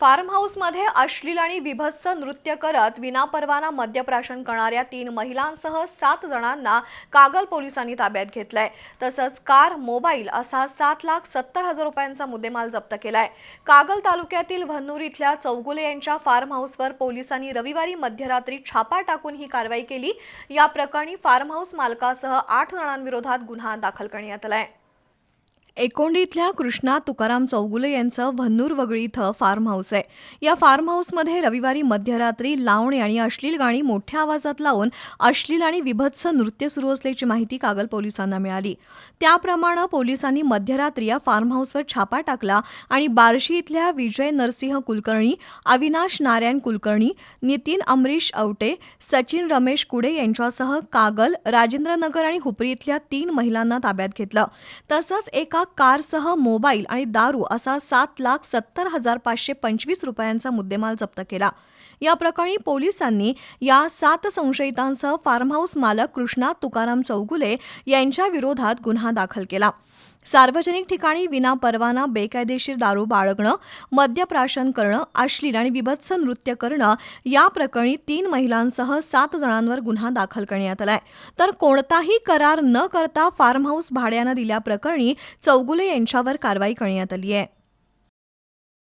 Form हाऊसमध्ये अश्लील आणि विभत्स नृत्य करत विनापरवाना मद्यप्राशन करणाऱ्या तीन महिलांसह सात जणांना कागल पोलिसांनी ताब्यात घेतलंय. तसंच कार मोबाईल असा सात लाख सत्तर हजार रुपयांचा मुद्देमाल जप्त केलाय. कागल तालुक्यातील भन्नूर इथल्या चौगुले यांच्या फार्म हाऊसवर पोलिसांनी रविवारी मध्यरात्री छापा टाकून ही कारवाई केली. या प्रकरणी फार्म हाऊस मालकासह आठ जणांविरोधात गुन्हा दाखल करण्यात आलाय. एकोंडीतल्या कृष्णा तुकाराम चौगुले यांचं भन्नूर वगळी इथं फार्म हाऊस आहे. या फार्म हाऊसमध्ये रविवारी मध्यरात्री लावणी आणि अश्लील गाणी मोठ्या आवाजात लावून अश्लील आणि विभत्स नृत्य सुरू असल्याची माहिती कागल पोलिसांना मिळाली. त्याप्रमाणे पोलिसांनी मध्यरात्री या फार्म हाऊसवर छापा टाकला आणि बार्शी इथल्या विजय नरसिंह कुलकर्णी अविनाश नारायण कुलकर्णी नितीन अमरीश आवटे सचिन रमेश कुडे यांच्यासह कागल राजेंद्रनगर आणि हुपरी इथल्या तीन महिलांना ताब्यात घेतलं. तसंच एका कारसह मोबाईल आणि दारू असा सात लाख सत्तर हजार पाचशे पंचवीस रुपयांचा मुद्देमाल जप्त केला. या प्रकरणी पोलिसांनी या सात संशयितांसह फार्म हाऊस मालक कृष्णा तुकाराम चौगुले यांच्या विरोधात गुन्हा दाखल केला. सार्वजनिक ठिकाणी विनापरवाना बेकायदेशीर दारू बाळगणं मद्यप्राशन करणं अश्लील आणि विभत्स नृत्य करणं या प्रकरणी तीन महिलांसह सात जणांवर गुन्हा दाखल करण्यात आलाय. तर कोणताही करार न करता फार्म हाऊस भाड्यानं दिल्याप्रकरणी चौगुले यांच्यावर कारवाई करण्यात आली आहे.